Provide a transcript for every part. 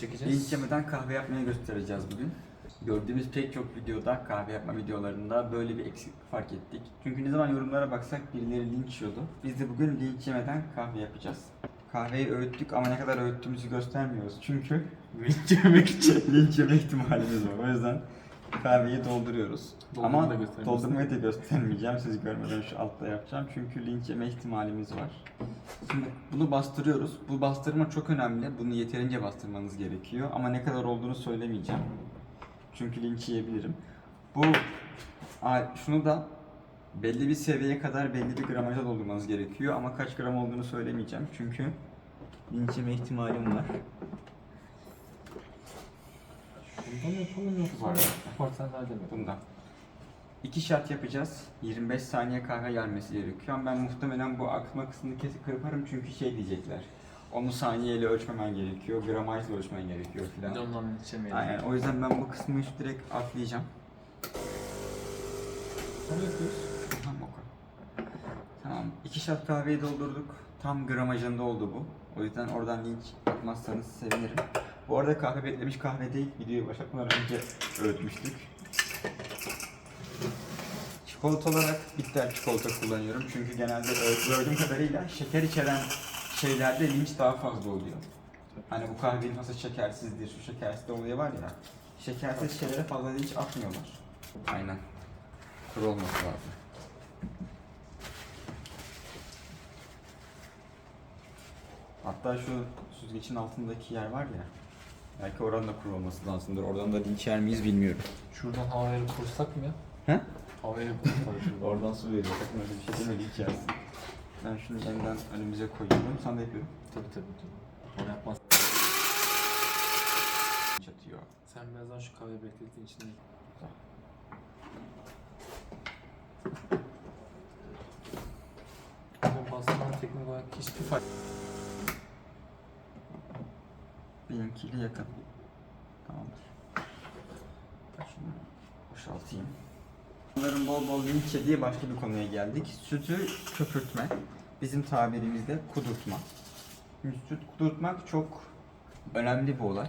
Çekeceğiz. Linç yemeden kahve yapmayı göstereceğiz bugün. Gördüğümüz pek çok videoda, kahve yapma videolarında böyle bir eksiklik fark ettik. Çünkü ne zaman yorumlara baksak birileri linç yiyordu. Biz de bugün linç yemeden kahve yapacağız. Kahveyi öğüttük ama ne kadar öğüttüğümüzü göstermiyoruz. Çünkü linç yemek linç yeme ihtimalimiz var. O yüzden kahveyi dolduruyoruz. Doldurmayı ama da doldurmayı da göstermeyeceğim. Siz görmeden şu altta yapacağım. Çünkü linç yeme ihtimalimiz var. Şimdi bunu bastırıyoruz. Bu bastırma çok önemli. Bunu yeterince bastırmanız gerekiyor. Ama ne kadar olduğunu söylemeyeceğim. Çünkü linç yiyebilirim. Bu şunu da belli bir seviyeye kadar belli bir gramaja doldurmanız gerekiyor. Ama kaç gram olduğunu söylemeyeceğim. Çünkü linç yeme ihtimalim var. Bundan yapalım yoksa Var. Bundan. İki şart yapacağız. 25 saniye kahve gelmesi gerekiyor. Ama ben muhtemelen bu akma kısmını kesip kırparım çünkü şey diyecekler. Onu saniyeyle ölçmemen gerekiyor, gramajla ölçmen gerekiyor filan. de ondan içemeyelim. Aynen. O yüzden ben bu kısmı direkt atlayacağım. Ne? Tamam o kadar. Tamam. İki şat kahveyi doldurduk. Tam gramajında oldu bu. O yüzden oradan linç atmazsanız sevinirim. Bu arada kahve beklemiş kahve değil. Videoyu başlatmadan önce öğütmüştük. Çikolata olarak bitter çikolata kullanıyorum. Çünkü genelde gördüğüm kadarıyla şeker içeren şeylerde linç daha fazla oluyor. Hani bu kahvenin nasıl şekersizdir, şu şekersiz oluyor var ya. Şekersiz şeylere fazla linç atmıyorlar. Aynen. Kuru olması lazım. Hatta şu süzgecin altındaki yer var ya. Belki oranın da kuru olması lazımdır. Oradan da linç yer miyiz bilmiyorum. Şuradan havayı kursak mı ya? He? Havayı kursak şuradan. Oradan su veriyor. Sakın öyle bir şey deme linç yersin. Ben şunu yeniden önümüze koyuyorum. Sana da yapıyorum. Tabii tabii tabii. Onu yapmaz. Linç atıyor. Sen birazdan şu kahveyi beklettiğin için değil. Bastırmanın teknik olarak hiçbir fark Benimkiyle yakın. Bol bol linç yediği başka bir konuya geldik. Sütü köpürtme. Bizim tabirimizde kudurtma. Şimdi süt kudurtmak çok önemli bir olay.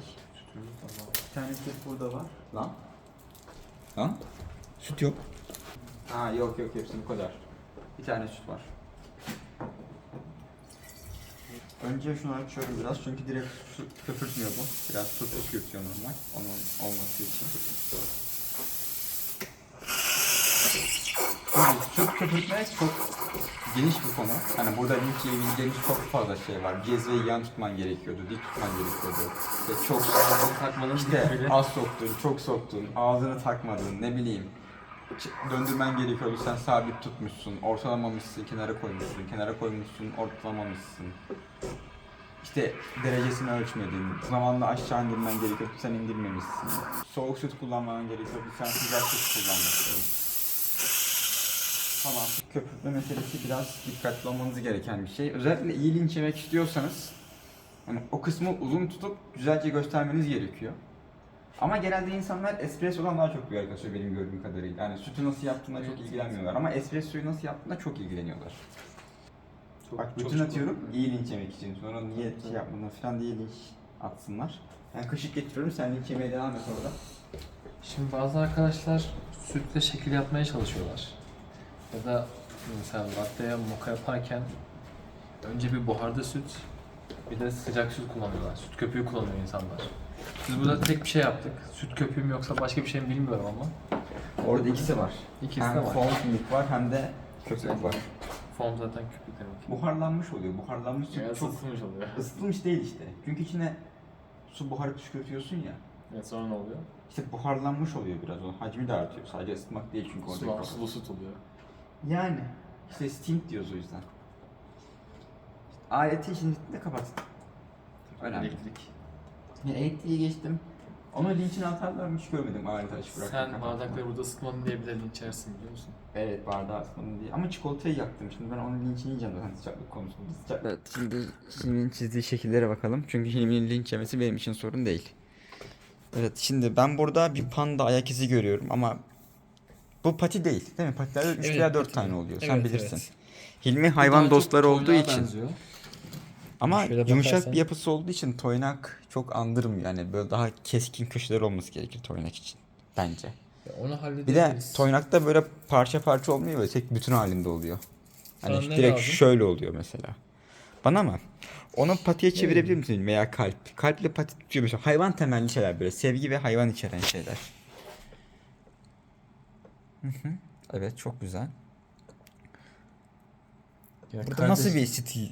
Bir tane süt burada var. Lan. Lan? Süt yok. Ha yok yok hepsi bu kadar. Bir tane süt var. Önce şunu açıyorum biraz çünkü direkt su köpürtmüyor bu. Biraz su köpürtüyor normal. Onun olması için. Şimdi süt köpürtmek çok geniş bir konu. Hani burada linç yiyebileceğimiz çok fazla şey var. Cezveyi yan tutman gerekiyordu, dik tutman gerekiyordu. İşte çok Ağzını takmanın işte az soktun, çok soktun, ağzını takmadın, ne bileyim. Ç- Döndürmen gerekiyordu, sen sabit tutmuşsun, ortalamamışsın, kenara koymuşsun, kenara koymuşsun, ortalamamışsın. İşte derecesini ölçmedin, zamanla aşağı indirmen gerekiyordu, sen indirmemişsin. Soğuk süt kullanman gerekiyordu, sen sıcak süt kullanmışsın. Falan. Köpürtme meselesi biraz dikkatli olmanız gereken bir şey. Özellikle iyi linç yemek istiyorsanız Hani o kısmı uzun tutup güzelce göstermeniz gerekiyor. Ama genelde insanlar espressodan daha çok duyar kasıyor benim gördüğüm kadarıyla. Yani sütü nasıl yaptığına çok ilgilenmiyorlar ama espressoyu nasıl yaptığına çok ilgileniyorlar. Çok- Bak çok bütün çok- atıyorum iyi linç yemek için. Sonra niye şey yapmadın falan diye linç atsınlar. Ben kaşık getiriyorum sen linç yemeye devam et orada. Şimdi bazı arkadaşlar sütle şekil yapmaya çalışıyorlar. Ya da mesela latte'ye moka yaparken önce bir buharda süt, bir de sıcak süt kullanıyorlar. Süt köpüğü kullanıyor insanlar. Biz burada tek bir şey yaptık. Süt köpüğü mü yoksa başka bir şey mi bilmiyorum ama. Orada ikisi var. İkisi hem de var. foam milk var hem de köpük var. Foam zaten köpük demek. Buharlanmış oluyor. Buharlanmış süt Yani çok ısıtılmış oluyor. ısıtılmış değil işte. Çünkü içine su buharı püskürtüyorsun ya. Evet sonra ne oluyor? İşte buharlanmış oluyor biraz o. Hacmi de artıyor. Sadece ısıtmak değil çünkü Sulu, orada. sulu süt oluyor. Yani. işte steam diyoruz o yüzden. Aleti şimdi de kapat. Önemli. Elektrik. Ya elektriği geçtim. Onu linçine atarlar mı hiç görmedim aleti açık bırakıp Sen bardakları burada ısıtmadın diye bile içersin biliyor musun? Evet bardağı asmadım diye. Ama çikolatayı yaktım. Şimdi ben onun linçini yiyeceğim zaten sıcaklık konusunda. Sıcak... Evet şimdi Hilmi'nin çizdiği şekillere bakalım. Çünkü Hilmi'nin linç yemesi benim için sorun değil. Evet şimdi ben burada bir panda ayak izi görüyorum ama bu pati değil değil mi? Patilerde 3 Evet, veya 4 pati tane oluyor. Sen Evet, bilirsin. evet. Hilmi hayvan dostları olduğu için. Ama Şöyle yumuşak bakarsan- bir yapısı olduğu için toynak çok andırmıyor. Yani böyle daha keskin köşeler olması gerekir toynak için. Bence. Ya onu Bir de toynakta böyle parça parça olmuyor böyle tek bütün halinde oluyor. Hani Sana direkt şöyle oluyor mesela. Bana mı? Onu patiye çevirebilir misin veya kalp? Kalple pati tutuyor mesela. Hayvan temelli şeyler böyle. Sevgi ve hayvan içeren şeyler. Hı hı. Evet çok güzel. Ya Burada kardeş- nasıl bir stil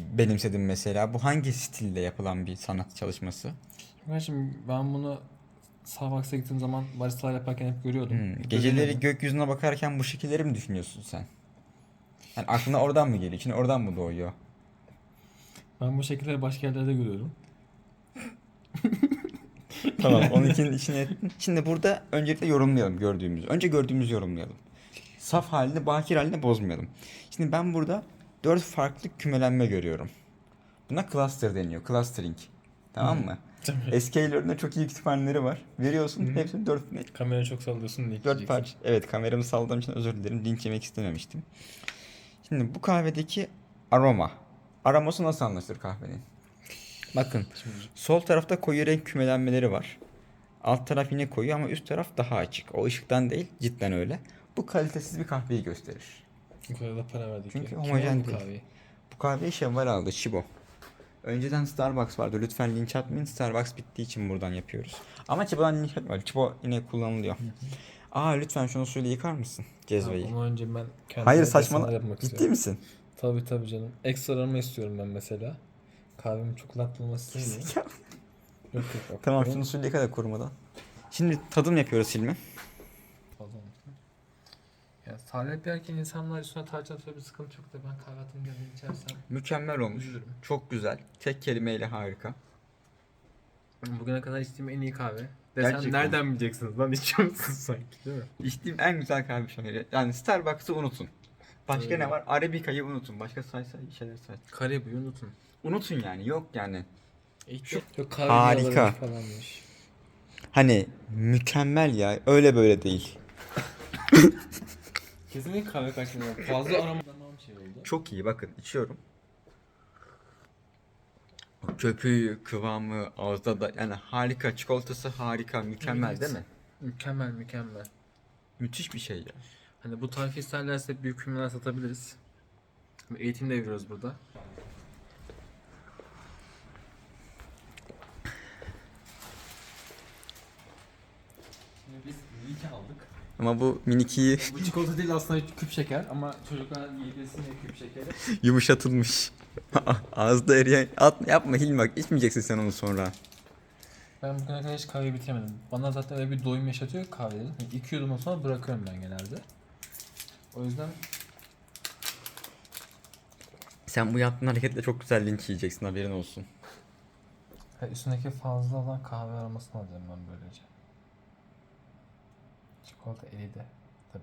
benimsedin mesela? Bu hangi stilde yapılan bir sanat çalışması? Kardeşim ben bunu Starbucks'a gittiğim zaman baristalar yaparken hep görüyordum. Hmm, Geceleri gökyüzüne bakarken bu şekilleri mi düşünüyorsun sen? Yani aklına oradan mı geliyor? İçine oradan mı doğuyor? Ben bu şekilleri başka yerlerde görüyorum. Tamam onunkinin içine Şimdi burada öncelikle yorumlayalım gördüğümüzü. Önce gördüğümüzü yorumlayalım. Saf halini, bakir halini bozmayalım. Şimdi ben burada dört farklı kümelenme görüyorum. Buna cluster deniyor. Clustering. Tamam mı? SQL'lerinde çok iyi kütüphaneleri var. Veriyorsun Hı. hepsini dört, Kamerayı çok sallıyorsun diye. dört parça. Evet kameramı salladığım için özür dilerim. Linç yemek istememiştim. Şimdi bu kahvedeki aroma. Aroması nasıl anlaşılır kahvenin? Bakın Sol tarafta koyu renk kümelenmeleri var. Alt taraf yine koyu ama üst taraf daha açık. O ışıktan değil, cidden öyle. Bu kalitesiz bir kahveyi gösterir. bu kadar da para verdik. Çünkü ya. Homojen değil. kahveyi? Bu kahveyi Şevval aldı, Şibo. Önceden Starbucks vardı. Lütfen linç atmayın. Starbucks bittiği için buradan yapıyoruz. Ama Çibo'dan linç atmayın. Çibo yine kullanılıyor. Aa lütfen şunu suyla yıkar mısın? Cezveyi. Ama önce ben kendime Hayır saçmalama. Ciddi istiyorum. misin? Tabii tabii canım. Ekstra aroma istiyorum ben mesela. Kahvemin çok lat olması istemiyorum. yok yok yok. tamam şunu suyla yıka da kurumadan. Şimdi tadım yapıyoruz fazla olmuş. Ya salep yerken insanlar üstüne tarçın atıyor bir sıkıntı yok da ben kahve geldiğini içersem Mükemmel olmuş. üzülürüm. Çok güzel. Tek kelimeyle harika. Bugüne kadar içtiğim en iyi kahve. Desem Gerçekten. nereden bileceksiniz lan içiyor musunuz sanki değil mi? İçtiğim en güzel kahve an. Yani Starbucks'ı unutun. Başka Öyle. ne var? Arabica'yı unutun. Başka say say şeyler say. Karabuyu unutun. Unutun yani. Yok yani. Kahve Harika. falanmış. Hani mükemmel ya. Öyle böyle değil. Kesinlikle kahve kaçmıyor. Fazla aroma damağım şey oldu. Çok iyi. Bakın içiyorum. O Köpüğü, kıvamı, ağızda da yani harika. Çikolatası harika. Mükemmel Evet. değil mi? Mükemmel mükemmel. Müthiş bir şey ya. Hani bu tarifi isterlerse büyük firmalar satabiliriz. Eğitim de veriyoruz burada. Şimdi biz Milky aldık. Ama bu minikiyi Bu çikolata değil aslında küp şeker ama çocuklar yiyebilsin diye küp şekeri. yumuşatılmış. Ağızda eriyen. At, yapma Hilmi bak. içmeyeceksin sen onu sonra. Ben bugüne kadar hiç kahve bitiremedim. Bana zaten öyle bir doyum yaşatıyor kahveleri. Yani iki yudumdan sonra bırakıyorum ben genelde. O yüzden Sen bu yaptığın hareketle çok güzel linç yiyeceksin haberin olsun. ha, üstündeki fazla olan kahve aromasını alacağım ben böylece. Çikolata eridi tabi.